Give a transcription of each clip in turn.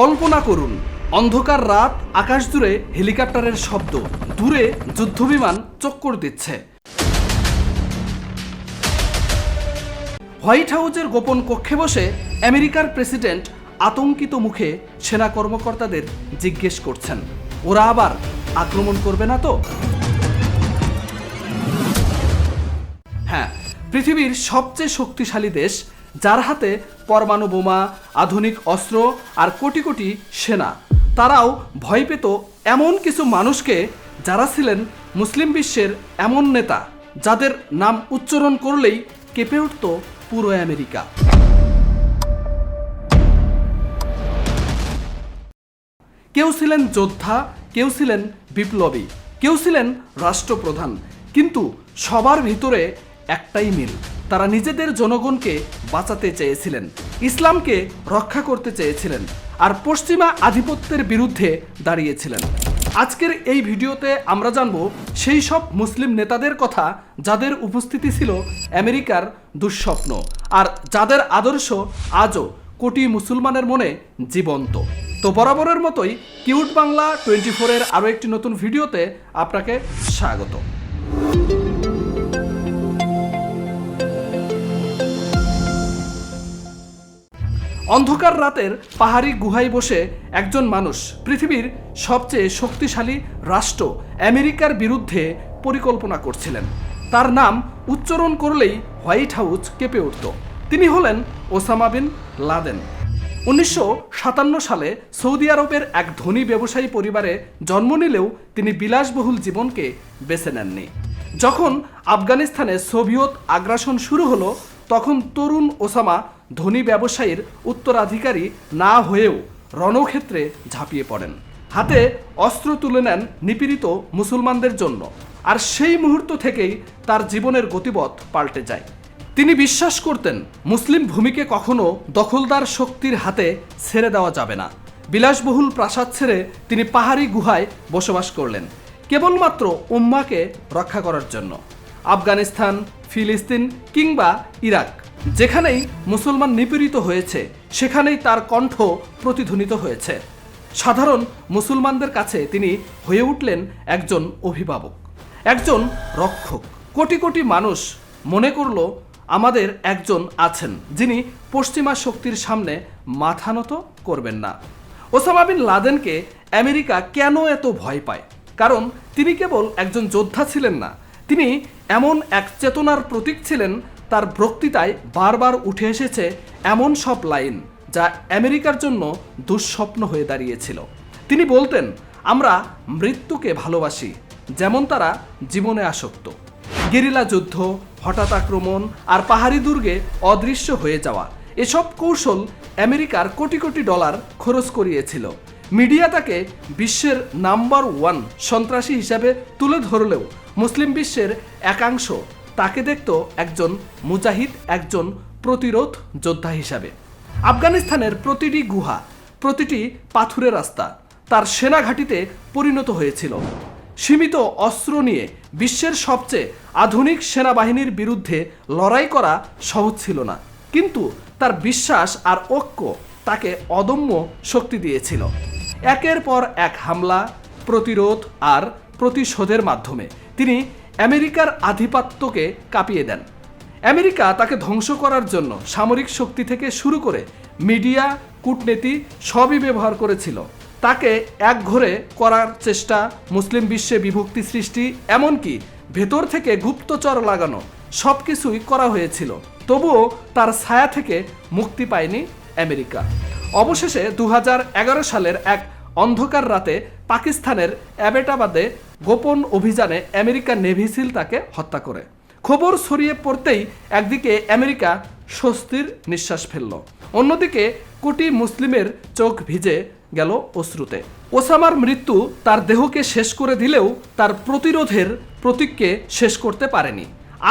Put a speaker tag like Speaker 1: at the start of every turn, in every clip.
Speaker 1: কল্পনা করুন, অন্ধকার রাত, আকাশ জুড়ে হেলিকপ্টারের শব্দ। দূরে যুদ্ধবিমান চক্কর দিচ্ছে। হোয়াইট হাউসের গোপন কক্ষে বসে আমেরিকার প্রেসিডেন্ট আতঙ্কিত মুখে সেনা কর্মকর্তাদের জিজ্ঞেস করছেন, ওরা আবার আক্রমণ করবে না তো? হ্যাঁ পৃথিবীর সবচেয়ে শক্তিশালী দেশ যার হাতে পরমাণু বোমা, আধুনিক অস্ত্র আর কোটি কোটি সেনা। তারাও ভয় পেত এমন কিছু মানুষকে যারা ছিলেন মুসলিম বিশ্বের এমন নেতা, যাদের নাম উচ্চারণ করলেই কেঁপে উঠত পুরো আমেরিকা। কেউ ছিলেন যোদ্ধা, কেউ ছিলেন বিপ্লবী, কেউ ছিলেন রাষ্ট্রপ্রধান, কিন্তু সবার ভিতরে একটাই মিল। তারা নিজেদের জনগণকে বাঁচাতে চেয়েছিলেন, ইসলামকে রক্ষা করতে চেয়েছিলেন, আর পশ্চিমা আধিপত্যের বিরুদ্ধে দাঁড়িয়েছিলেন। আজকের এই ভিডিওতে আমরা জানব সেই সব মুসলিম নেতাদের কথা যাদের উপস্থিতি ছিল আমেরিকার দুঃস্বপ্ন, আর যাদের আদর্শ আজও কোটি মুসলমানের মনে জীবন্ত। তো বরাবরের মতোই কিউট বাংলা টোয়েন্টি ফোরের আরও একটি নতুন ভিডিওতে আপনাকে স্বাগত। অন্ধকার রাতের পাহাড়ি গুহায় বসে একজন মানুষ, পৃথিবীর সবচেয়ে শক্তিশালী রাষ্ট্র আমেরিকার বিরুদ্ধে পরিকল্পনা করছিলেন। তার নাম উচ্চারণ করলেই হোয়াইট হাউস কেঁপে উঠত। তিনি হলেন ওসামা বিন লাদেন। উনিশশো সাতান্ন সালে সৌদি আরবের এক ধনী ব্যবসায়ী পরিবারে জন্ম নিলেও তিনি বিলাসবহুল জীবনকে বেছে নেননি। যখন আফগানিস্তানে সোভিয়ত আগ্রাসন শুরু হলো তখন তরুণ ওসামা ধনী ব্যবসায়ীর উত্তরাধিকারী না হয়েও রণক্ষেত্রে ঝাঁপিয়ে পড়েন। হাতে অস্ত্র তুলে নেন নিপীড়িত মুসলমানদের জন্য। আর সেই মুহূর্ত থেকেই তার জীবনের গতিপথ পাল্টে যায়। তিনি বিশ্বাস করতেন মুসলিম ভূমিকে কখনো দখলদার শক্তির হাতে ছেড়ে দেওয়া যাবে না। বিলাসবহুল প্রাসাদ ছেড়ে তিনি পাহাড়ি গুহায় বসবাস করলেন, কেবলমাত্র উম্মাকে রক্ষা করার জন্য। আফগানিস্তান, ফিলিস্তিন কিংবা ইরাক। যেখানেই মুসলমান নিপীড়িত হয়েছে, সেখানেই তার কণ্ঠ প্রতিধ্বনিত হয়েছে। সাধারণ মুসলমানদের কাছে তিনি হয়ে উঠলেন একজন অভিভাবক, একজন রক্ষক। কোটি কোটি মানুষ মনে করল, আমাদের একজন আছেন, যিনি পশ্চিমা শক্তির সামনে মাথা নত করবেন না। ওসামা বিন লাদেনকে আমেরিকা কেন এত ভয় পায়? কারণ তিনি কেবল একজন যোদ্ধা ছিলেন না তিনি এমন এক চেতনার প্রতীক ছিলেন, তার বক্তৃতায় বারবার উঠে এসেছে এমন সব লাইন যা আমেরিকার জন্য দুঃস্বপ্ন হয়ে দাঁড়িয়েছিল। তিনি বলতেন, আমরা মৃত্যুকে ভালোবাসি, যেমন তারা জীবনে আসক্ত। গেরিলা যুদ্ধ, হঠাৎ আক্রমণ আর পাহাড়ি দুর্গে অদৃশ্য হয়ে যাওয়া, এসব কৌশল আমেরিকার কোটি কোটি ডলার খরচ করিয়েছিল। মিডিয়া তাকে বিশ্বের নাম্বার ওয়ান সন্ত্রাসী হিসাবে তুলে ধরলেও মুসলিম বিশ্বের একাংশ তাকে দেখত একজন মুজাহিদ, একজন প্রতিরোধ যোদ্ধা হিসাবে। আফগানিস্তানের প্রতিটি গুহা, প্রতিটি পাথুরে রাস্তা তার সেনা ঘাঁটিতে পরিণত হয়েছিল। সীমিত অস্ত্র নিয়ে বিশ্বের সবচেয়ে আধুনিক সেনাবাহিনীর বিরুদ্ধে লড়াই করা সহজ ছিল না। কিন্তু তার বিশ্বাস আর ঐক্য তাকে অদম্য শক্তি দিয়েছিল। একের পর এক হামলা, প্রতিরোধ আর প্রতিশোধের মাধ্যমে তিনি আমেরিকার আধিপত্যকে কাঁপিয়ে দেন। আমেরিকা তাকে ধ্বংস করার জন্য সামরিক শক্তি থেকে শুরু করে মিডিয়া, কূটনীতি সবই ব্যবহার করেছিল। তাকে এক ঘরে করার চেষ্টা মুসলিম বিশ্বে বিভক্তি সৃষ্টি, এমনকি ভেতর থেকে গুপ্তচর লাগানো সব কিছুই করা হয়েছিল। তবুও তার ছায়া থেকে মুক্তি পায়নি আমেরিকা। অবশেষে দু হাজার এগারো সালের এক অন্ধকার রাতে পাকিস্তানের অ্যাবেটাবাদে গোপন অভিযানে আমেরিকার নেভিসিল তাকে হত্যা করে। খবর ছড়িয়ে পড়তেই একদিকে আমেরিকা স্বস্তির নিঃশ্বাস ফেলল, অন্যদিকে কোটি মুসলিমের চোখ ভিজে গেল অশ্রুতে। ওসামার মৃত্যু তার দেহকে শেষ করে দিলেও তার প্রতিরোধের প্রতীককে শেষ করতে পারেনি।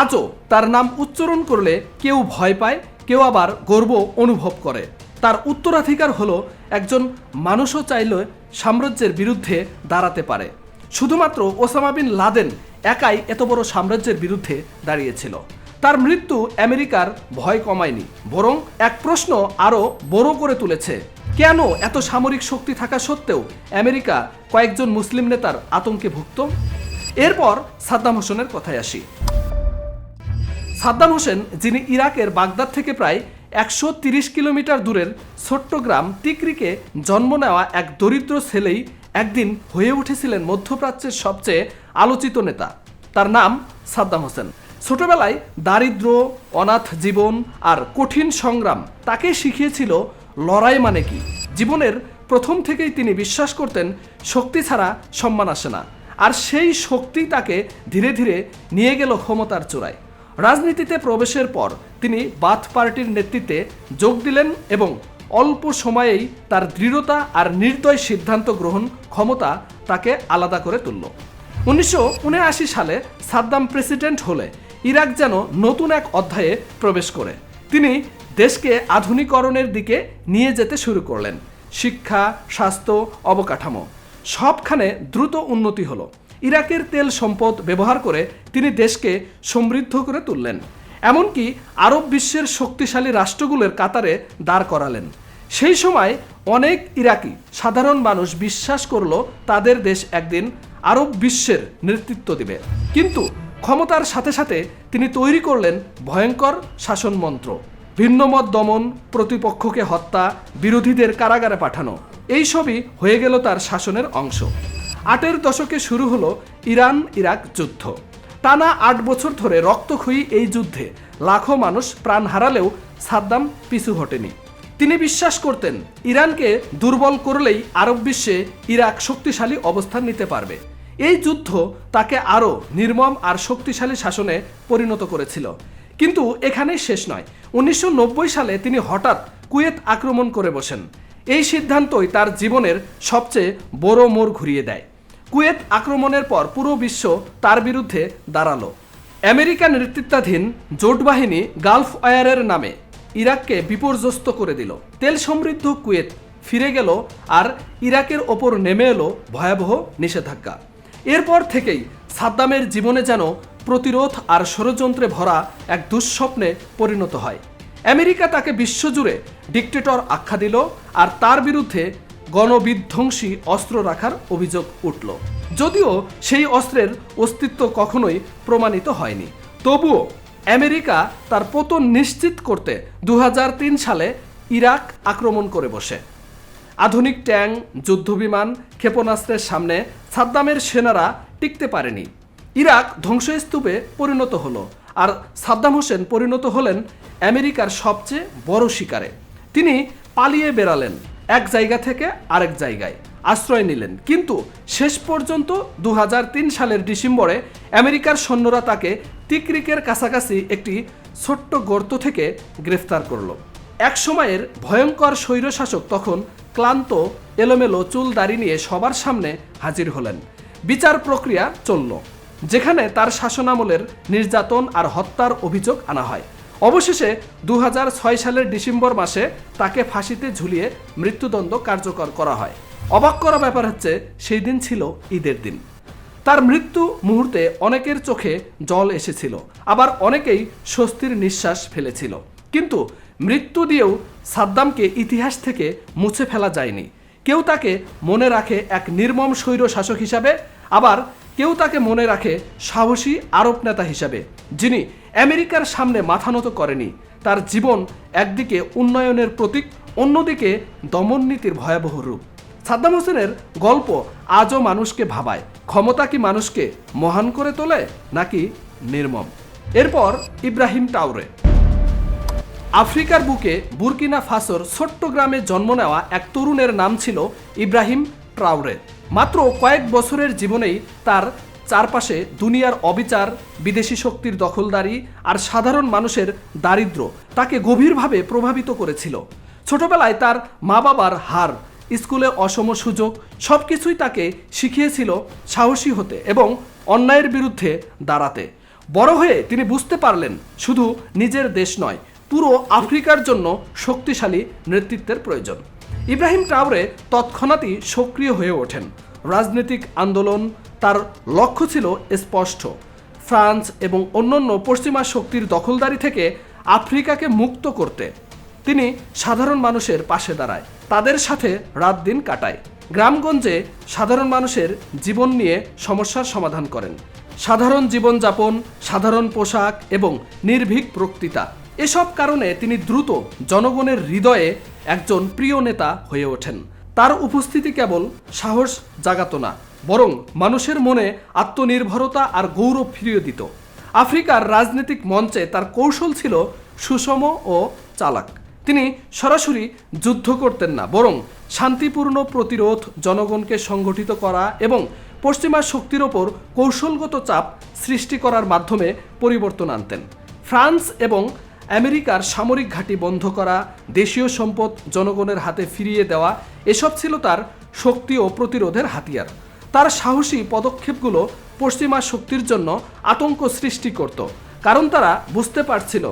Speaker 1: আজও তার নাম উচ্চারণ করলে কেউ ভয় পায়, কেউ আবার গর্ব অনুভব করে। তার উত্তরাধিকার হলো একজন মানুষও চাইলে সাম্রাজ্যের বিরুদ্ধে দাঁড়াতে পারে। শুধুমাত্র ওসামা বিন লাদেন একাই এত বড় সাম্রাজ্যের বিরুদ্ধে দাঁড়িয়েছিল। তার মৃত্যু আমেরিকার ভয় কমায়নি, বরং এক প্রশ্ন আরও বড় করে তুলেছে, কেন এত সামরিক শক্তি থাকা সত্ত্বেও আমেরিকা কয়েকজন মুসলিম নেতার আতঙ্কে ভুগত এরপর সাদ্দাম হোসেনের কথায় আসি। সাদ্দাম হোসেন, যিনি ইরাকের বাগদাদ থেকে প্রায় একশো কিলোমিটার দূরের ছোট্ট গ্রাম তিকরিকে জন্ম নেওয়া এক দরিদ্র ছেলেই একদিন হয়ে উঠেছিলেন মধ্যপ্রাচ্যের সবচেয়ে আলোচিত নেতা। তার নাম সাদ্দাম হোসেন। ছোটবেলায় দারিদ্র, অনাথ জীবন আর কঠিন সংগ্রাম তাকে শিখিয়েছিল লড়াই মানে কি। জীবনের প্রথম থেকেই তিনি বিশ্বাস করতেন, শক্তি ছাড়া সম্মান আসে না। আর সেই শক্তি তাকে ধীরে ধীরে নিয়ে গেল ক্ষমতার চূড়ায়। রাজনীতিতে প্রবেশের পর তিনি বাথ পার্টির নেতৃত্বে যোগ দিলেন এবং অল্প সময়েই তার দৃঢ়তা আর নির্দয় সিদ্ধান্ত গ্রহণ ক্ষমতা তাকে আলাদা করে তুলল। উনিশশো উনআশি সালে সাদ্দাম প্রেসিডেন্ট হলে ইরাক যেন নতুন এক অধ্যায়ে প্রবেশ করে। তিনি দেশকে আধুনিকরণের দিকে নিয়ে যেতে শুরু করলেন। শিক্ষা, স্বাস্থ্য, অবকাঠামো সবখানে দ্রুত উন্নতি হলো। ইরাকের তেল সম্পদ ব্যবহার করে তিনি দেশকে সমৃদ্ধ করে তুললেন। এমনকি আরব বিশ্বের শক্তিশালী রাষ্ট্রগুলোর কাতারে দাঁড় করালেন। সেই সময় অনেক ইরাকি সাধারণ মানুষ বিশ্বাস করল তাদের দেশ একদিন আরব বিশ্বের নেতৃত্ব দিবে। কিন্তু ক্ষমতার সাথে সাথে তিনি তৈরি করলেন ভয়ঙ্কর শাসনমন্ত্র ভিন্নমত দমন, প্রতিপক্ষকে হত্যা, বিরোধীদের কারাগারে পাঠানো এইসবই হয়ে গেল তার শাসনের অংশ। আটের দশকে শুরু হলো ইরান ইরাক যুদ্ধ। টানা আট বছর ধরে রক্তক্ষয়ী এই যুদ্ধে লাখো মানুষ প্রাণ হারালেও সাদ্দাম পিছু হটেনি। তিনি বিশ্বাস করতেন, ইরানকে দুর্বল করলেই আরব বিশ্বে ইরাক শক্তিশালী অবস্থান নিতে পারবে। এই যুদ্ধ তাকে আরও নির্মম আর শক্তিশালী শাসনে পরিণত করেছিল। কিন্তু এখানেই শেষ নয়। উনিশশো সালে তিনি হঠাৎ কুয়েত আক্রমণ করে বসেন। এই সিদ্ধান্তই তার জীবনের সবচেয়ে বড় মোড় ঘুরিয়ে দেয়। কুয়েত আক্রমণের পর পুরো বিশ্ব তার বিরুদ্ধে দাঁড়াল। আমেরিকা নেতৃত্বাধীন জোট বাহিনী গালফ ওয়ারের নামে ইরাককে বিপর্যস্ত করে দিল। তেল সমৃদ্ধ কুয়েত ফিরে গেল আর ইরাকের ওপর নেমে এলো ভয়াবহ নিষেধাজ্ঞা। এরপর থেকেই সাদ্দামের জীবনে যেন প্রতিরোধ আর ষড়যন্ত্রে ভরা এক দুঃস্বপ্নে পরিণত হয়। আমেরিকা তাকে বিশ্বজুড়ে ডিকটেটর আখ্যা দিল আর তার বিরুদ্ধে গণবিধ্বংসী অস্ত্র রাখার অভিযোগ উঠল। যদিও সেই অস্ত্রের অস্তিত্ব কখনোই প্রমাণিত হয়নি। তবুও আমেরিকা তার পতন নিশ্চিত করতে দু হাজার তিন সালে ইরাক আক্রমণ করে বসে। আধুনিক ট্যাঙ্ক যুদ্ধবিমান, ক্ষেপণাস্ত্রের সামনে সাদ্দামের সেনারা টিকতে পারেনি। ইরাক ধ্বংসস্তূপে পরিণত হলো আর সাদ্দাম হোসেন পরিণত হলেন আমেরিকার সবচেয়ে বড় শিকারে। তিনি পালিয়ে বেরালেন এক জায়গা থেকে আরেক জায়গায় আশ্রয় নিলেন। কিন্তু শেষ পর্যন্ত দুহাজার তিন সালের ডিসেম্বরে আমেরিকার সৈন্যরা তাকে তিকরিকের কাছাকাছি একটি ছোট্ট গর্ত থেকে গ্রেফতার করল। এক সময়ের ভয়ঙ্কর স্বৈরশাসক তখন ক্লান্ত, এলোমেলো, চুল দাড়ি নিয়ে সবার সামনে হাজির হলেন। বিচার প্রক্রিয়া চলল, যেখানে তার শাসনামলের নির্যাতন আর হত্যার অভিযোগ আনা হয়। অবশেষে দু হাজার ছয় সালের ডিসেম্বর মাসে তাকে ফাঁসিতে ঝুলিয়ে মৃত্যুদণ্ড কার্যকর করা হয়। অবাক করা ব্যাপার হচ্ছে, সেই দিন ছিল ঈদের দিন। তার মৃত্যু মুহূর্তে অনেকের চোখে জল এসেছিল, আবার অনেকেই স্বস্তির নিঃশ্বাস ফেলেছিল। কিন্তু মৃত্যু দিয়েও সাদ্দামকে ইতিহাস থেকে মুছে ফেলা যায়নি। কেউ তাকে মনে রাখে এক নির্মম স্বৈর শাসক হিসাবে, আবার কেউ তাকে মনে রাখে সাহসী আরব নেতা হিসাবে, যিনি আমেরিকার সামনে মাথা নত করেনি। তার জীবন একদিকে উন্নয়নের প্রতীক, অন্যদিকে দমননীতির ভয়াবহ রূপ। সাদ্দাম হোসেনের গল্প আজও মানুষকে ভাবায়। ক্ষমতা কি মানুষকে মহান করে তোলে, নাকি নির্মম? এরপর ইব্রাহিম টাউরে আফ্রিকার বুকে বুরকিনা ফাসোর ছোট্ট গ্রামে জন্ম নেওয়া এক তরুণের নাম ছিল ইব্রাহিম ট্রাউরে। মাত্র কয়েক বছরের জীবনেই তার চারপাশে দুনিয়ার অবিচার, বিদেশি শক্তির দখলদারি আর সাধারণ মানুষের দারিদ্র তাকে গভীরভাবে প্রভাবিত করেছিল। ছোটবেলায় তার মা বাবার হার, স্কুলে অসম সুযোগ সব কিছুই তাকে শিখিয়েছিল সাহসী হতে এবং অন্যায়ের বিরুদ্ধে দাঁড়াতে। বড় হয়ে তিনি বুঝতে পারলেন, শুধু নিজের দেশ নয়, পুরো আফ্রিকার জন্য শক্তিশালী নেতৃত্বের প্রয়োজন। ইব্রাহিম ট্রাউরে তৎক্ষণাৎই সক্রিয় হয়ে ওঠেন। রাজনৈতিক আন্দোলন তার লক্ষ্য ছিল স্পষ্ট। ফ্রান্স এবং অন্যান্য পশ্চিমা শক্তির দখলদারি থেকে আফ্রিকাকে মুক্ত করতে। তিনি সাধারণ মানুষের পাশে দাঁড়ায়, তাদের সাথে রাত দিন কাটায়। গ্রামগঞ্জে সাধারণ মানুষের জীবন নিয়ে সমস্যার সমাধান করেন। সাধারণ জীবনযাপন, সাধারণ পোশাক এবং নির্ভীক বক্তৃতা এসব কারণে তিনি দ্রুত জনগণের হৃদয়ে একজন প্রিয় নেতা হয়ে ওঠেন। তার উপস্থিতি কেবল সাহস জাগাতো না, বরং মানুষের মনে আত্মনির্ভরতা আর গৌরব ফিরিয়ে দিত। আফ্রিকার রাজনৈতিক মঞ্চে তার কৌশল ছিল সুষম ও চালাক। তিনি সরাসরি যুদ্ধ করতেন না, বরং শান্তিপূর্ণ প্রতিরোধ জনগণকে সংগঠিত করা এবং পশ্চিমা শক্তির ওপর কৌশলগত চাপ সৃষ্টি করার মাধ্যমে পরিবর্তন আনতেন। ফ্রান্স এবং আমেরিকার সামরিক ঘাঁটি বন্ধ করা, দেশীয় সম্পদ জনগণের হাতে ফিরিয়ে দেওয়া, এসব ছিল তার শক্তি ও প্রতিরোধের হাতিয়ার। তার সাহসী পদক্ষেপগুলো পশ্চিমা শক্তির জন্য আতঙ্ক সৃষ্টি করত। কারণ তারা বুঝতে পারছিল,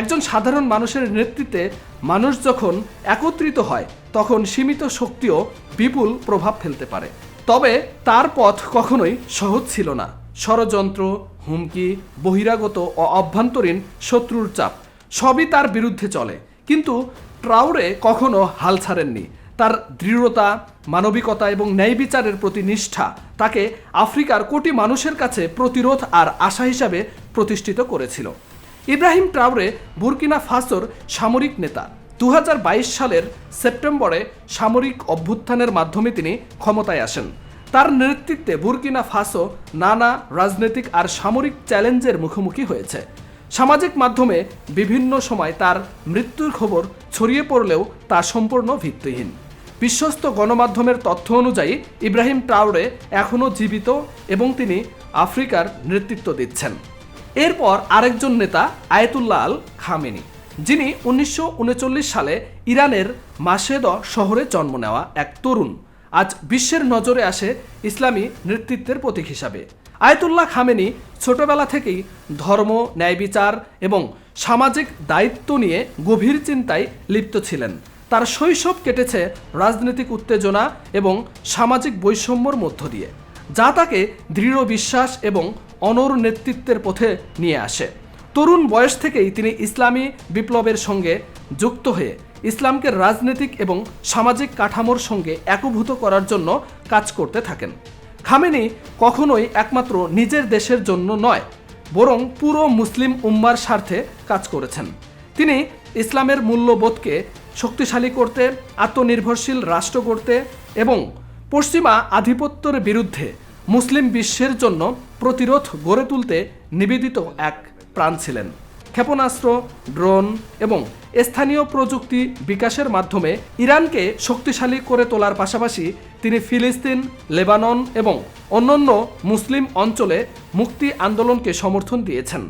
Speaker 1: একজন সাধারণ মানুষের নেতৃত্বে মানুষ যখন একত্রিত হয়, তখন সীমিত শক্তিও বিপুল প্রভাব ফেলতে পারে। তবে তার পথ কখনোই সহজ ছিল না। ষড়যন্ত্র, হুমকি, বহিরাগত ও অভ্যন্তরীণ শত্রুর চাপ সবই তার বিরুদ্ধে চলে। কিন্তু ট্রাউরে কখনো হাল ছাড়েননি। তার দৃঢ়তা, মানবিকতা এবং ন্যায় বিচারের প্রতি নিষ্ঠা তাকে আফ্রিকার কোটি মানুষের কাছে প্রতিরোধ আর আশা হিসাবে প্রতিষ্ঠিত করেছিল। ইব্রাহিম ট্রাউরে বুরকিনা ফাসোর সামরিক নেতা। দু হাজার বাইশ সালের সেপ্টেম্বরে সামরিক অভ্যুত্থানের মাধ্যমে তিনি ক্ষমতায় আসেন। তার নেতৃত্বে বুরকিনা ফাসো নানা রাজনৈতিক আর সামরিক চ্যালেঞ্জের মুখোমুখি হয়েছে। সামাজিক মাধ্যমে বিভিন্ন সময় তার মৃত্যুর খবর ছড়িয়ে পড়লেও তা সম্পূর্ণ ভিত্তিহীন। বিশ্বস্ত গণমাধ্যমের তথ্য অনুযায়ী ইব্রাহিম ট্রাউরে এখনও জীবিত এবং তিনি আফ্রিকার নেতৃত্ব দিচ্ছেন। এরপর আরেকজন নেতা আয়াতুল্লাহ আল খামেনি, যিনি উনিশশো উনচল্লিশ সালে ইরানের মাসেদ শহরে জন্ম নেওয়া এক তরুণ। আজ বিশ্বের নজরে আসে ইসলামী নেতৃত্বের প্রতীক হিসাবে। আয়াতুল্লাহ খামেনি ছোটবেলা থেকেই ধর্ম ন্যায় বিচার এবং সামাজিক দায়িত্ব নিয়ে গভীর চিন্তায় লিপ্ত ছিলেন। তার শৈশব কেটেছে রাজনৈতিক উত্তেজনা এবং সামাজিক বৈষম্যর মধ্য দিয়ে, যা তাকে দৃঢ় বিশ্বাস এবং অনর নেতৃত্বের পথে নিয়ে আসে। তরুণ বয়স থেকেই তিনি ইসলামী বিপ্লবের সঙ্গে যুক্ত হয়ে ইসলামকে রাজনৈতিক এবং সামাজিক কাঠামোর সঙ্গে একীভূত করার জন্য কাজ করতে থাকেন। খামেনি কখনোই একমাত্র নিজের দেশের জন্য নয়, বরং পুরো মুসলিম উম্মার স্বার্থে কাজ করেছেন। তিনি ইসলামের মূল্যবোধকে শক্তিশালী করতে, আত্মনির্ভরশীল রাষ্ট্র করতে এবং পশ্চিমা আধিপত্যের বিরুদ্ধে মুসলিম বিশ্বের জন্য প্রতিরোধ গড়ে তুলতে নিবেদিত এক প্রাণ ছিলেন। ক্ষেপণাস্ত্র, ড্রোন এবং স্থানীয় প্রযুক্তি বিকাশের মাধ্যমে ইরানকে শক্তিশালী করে তোলার পাশাপাশি তিনি ফিলিস্তিন, লেবানন এবং অন্যান্য মুসলিম অঞ্চলে মুক্তি আন্দোলনকে সমর্থন দিয়েছেন।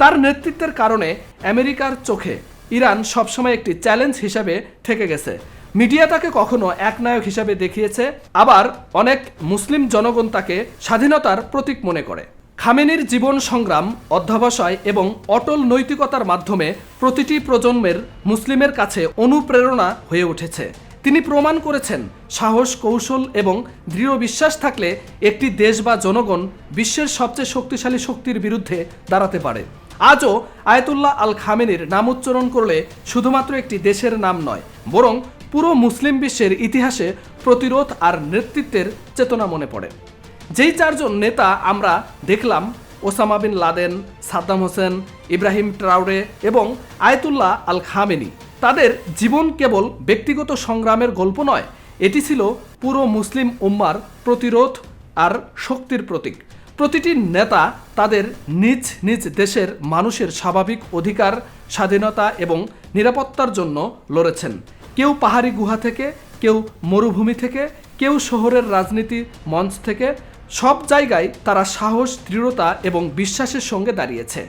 Speaker 1: তার নেতৃত্বের কারণে আমেরিকার চোখে ইরান সবসময় একটি চ্যালেঞ্জ হিসাবে থেকে গেছে। মিডিয়া তাকে কখনো একনায়ক হিসাবে দেখিয়েছে, আবার অনেক মুসলিম জনগণ তাকে স্বাধীনতার প্রতীক মনে করে। খামেনির জীবন সংগ্রাম, অধ্যাবসায় এবং অটল নৈতিকতার মাধ্যমে প্রতিটি প্রজন্মের মুসলিমের কাছে অনুপ্রেরণা হয়ে উঠেছে। তিনি প্রমাণ করেছেন, সাহস, কৌশল এবং দৃঢ় বিশ্বাস থাকলে একটি দেশ বা জনগণ বিশ্বের সবচেয়ে শক্তিশালী শক্তির বিরুদ্ধে দাঁড়াতে পারে। আজও আয়তুল্লাহ আল খামেনির নাম উচ্চারণ করলে শুধুমাত্র একটি দেশের নাম নয়, বরং পুরো মুসলিম বিশ্বের ইতিহাসে প্রতিরোধ আর নেতৃত্বের চেতনা মনে পড়ে। যেই চারজন নেতা আমরা দেখলাম, Osama bin Laden, Saddam Hussein, Ibrahim Traore এবং আয়তুল্লাহ আল খামেনি। তাদের জীবন কেবল ব্যক্তিগত সংগ্রামের গল্প নয়, এটি ছিল পুরো মুসলিম উম্মার প্রতিরোধ আর শক্তির প্রতীক। প্রতিটি নেতা তাদের নিজ নিজ দেশের মানুষের স্বাভাবিক অধিকার, স্বাধীনতা এবং নিরাপত্তার জন্য লড়েছেন। কেউ পাহাড়ি গুহা থেকে, কেউ মরুভূমি থেকে, কেউ শহরের রাজনীতি মঞ্চ থেকে সব জায়গায় তারা সাহস, দৃঢ়তা এবং বিশ্বাসের সঙ্গে দাঁড়িয়েছে।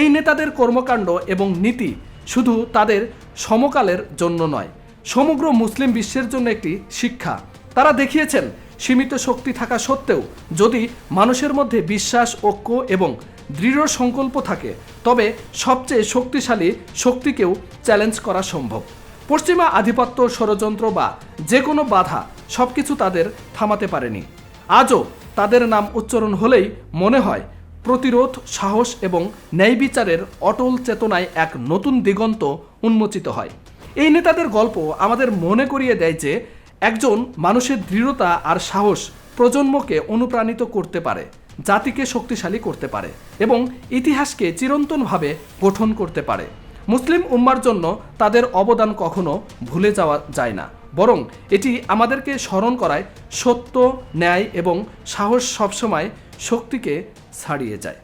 Speaker 1: এই নেতাদের কর্মকাণ্ড এবং নীতি শুধু তাদের সমকালের জন্য নয়, সমগ্র মুসলিম বিশ্বের জন্য একটি শিক্ষা। তারা দেখিয়েছেন, সীমিত শক্তি থাকা সত্ত্বেও যদি মানুষের মধ্যে বিশ্বাস, ঐক্য এবং দৃঢ় সংকল্প থাকে, তবে সবচেয়ে শক্তিশালী শক্তিকেও চ্যালেঞ্জ করা সম্ভব। পশ্চিমা আধিপত্য ষড়যন্ত্র বা যে কোনো বাধা সবকিছু তাদের থামাতে পারেনি। আজও তাদের নাম উচ্চারণ হলেই মনে হয়, প্রতিরোধ, সাহস এবং ন্যায় বিচারের অটল চেতনায় এক নতুন দিগন্ত উন্মোচিত হয়। এই নেতাদের গল্প আমাদের মনে করিয়ে দেয় যে, একজন মানুষের দৃঢ়তা আর সাহস প্রজন্মকে অনুপ্রাণিত করতে পারে, জাতিকে শক্তিশালী করতে পারে এবং ইতিহাসকে চিরন্তনভাবে গঠন করতে পারে। মুসলিম উম্মার জন্য তাদের অবদান কখনো ভুলে যাওয়া যায় না। বরং এটি আমাদেরকে স্মরণ করায় সত্য ন্যায় এবং সাহস সবসময় শক্তিকে ছাড়িয়ে যায়।